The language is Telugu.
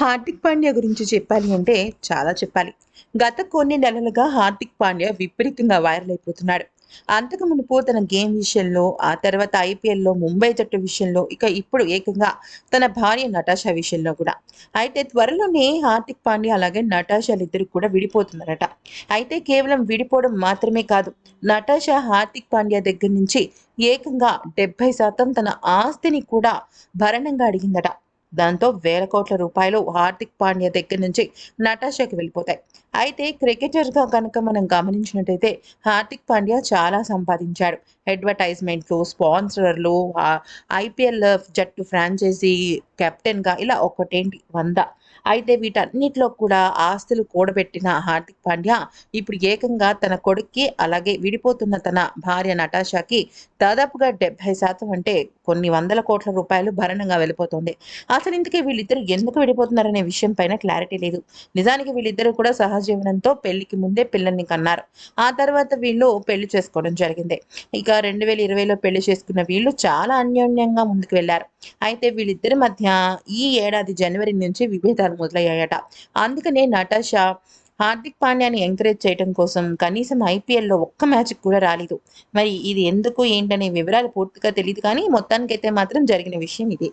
హార్దిక్ పాండ్యా గురించి చెప్పాలి అంటే చాలా చెప్పాలి. గత కొన్ని నెలలుగా హార్దిక్ పాండ్యా విపరీతంగా వైరల్ అయిపోతున్నాడు. అంతకు మునుపు తన గేమ్ విషయంలో ఆ తర్వాత ఐపీఎల్లో ముంబై జట్టు విషయంలో ఇక ఇప్పుడు ఏకంగా తన భార్య నటాషా విషయంలో కూడా. అయితే త్వరలోనే హార్దిక్ పాండ్యా అలాగే నటాషాలు ఇద్దరు కూడా విడిపోతున్నారట. అయితే కేవలం విడిపోవడం మాత్రమే కాదు నటాషా హార్దిక్ పాండ్యా దగ్గర నుంచి ఏకంగా డెబ్బై శాతం తన ఆస్తిని కూడా భరణంగా అడిగిందట. దాంతో వేల కోట్ల రూపాయలు హార్దిక్ పాండ్యా దగ్గర నుంచి నటాషాకి వెళ్ళిపోతాయి. అయితే క్రికెటర్గా కనుక మనం గమనించినట్టయితే హార్దిక్ పాండ్యా చాలా సంపాదించాడు. అడ్వర్టైజ్మెంట్లు స్పాన్సర్లు ఐపీఎల్ జట్టు ఫ్రాంచైజీ కెప్టెన్గా ఇలా ఒకటేంటి? వంద. అయితే వీటన్నిటిలో కూడా ఆస్తులు కూడబెట్టిన హార్దిక్ పాండ్యా ఇప్పుడు ఏకంగా తన కొడుక్కి అలాగే విడిపోతున్న తన భార్య నటాషాకి దాదాపుగా డెబ్బై శాతం అంటే కొన్ని వందల కోట్ల రూపాయలు భరణంగా వెళ్ళిపోతుంది. అసలు ఇంతకీ వీళ్ళిద్దరు ఎందుకు విడిపోతున్నారనే విషయం పైన క్లారిటీ లేదు. నిజానికి వీళ్ళిద్దరూ కూడా సహజీవనంతో పెళ్ళికి ముందే పిల్లల్ని కన్నారు. ఆ తర్వాత వీళ్ళు పెళ్ళి చేసుకోవడం జరిగింది. ఇక రెండు వేల ఇరవైలో పెళ్ళి చేసుకున్న వీళ్ళు చాలా అన్యోన్యంగా ముందుకు వెళ్ళారు అయితే వీళ్ళిద్దరి మధ్య ఈ ఏడాది జనవరి నుంచి విభేదాలు మొదలయ్యాయట. అందుకనే నటాషా హార్దిక్ పాండ్యాని ఎంకరేజ్ చేయడం కోసం కనీసం ఐపీఎల్లో ఒక్క మ్యాచ్ కూడా రాలేదు. మరి ఇది ఎందుకు ఏంటనే వివరాలు పూర్తిగా తెలియదు కానీ మొత్తానికైతే మాత్రం జరిగిన విషయం ఇది.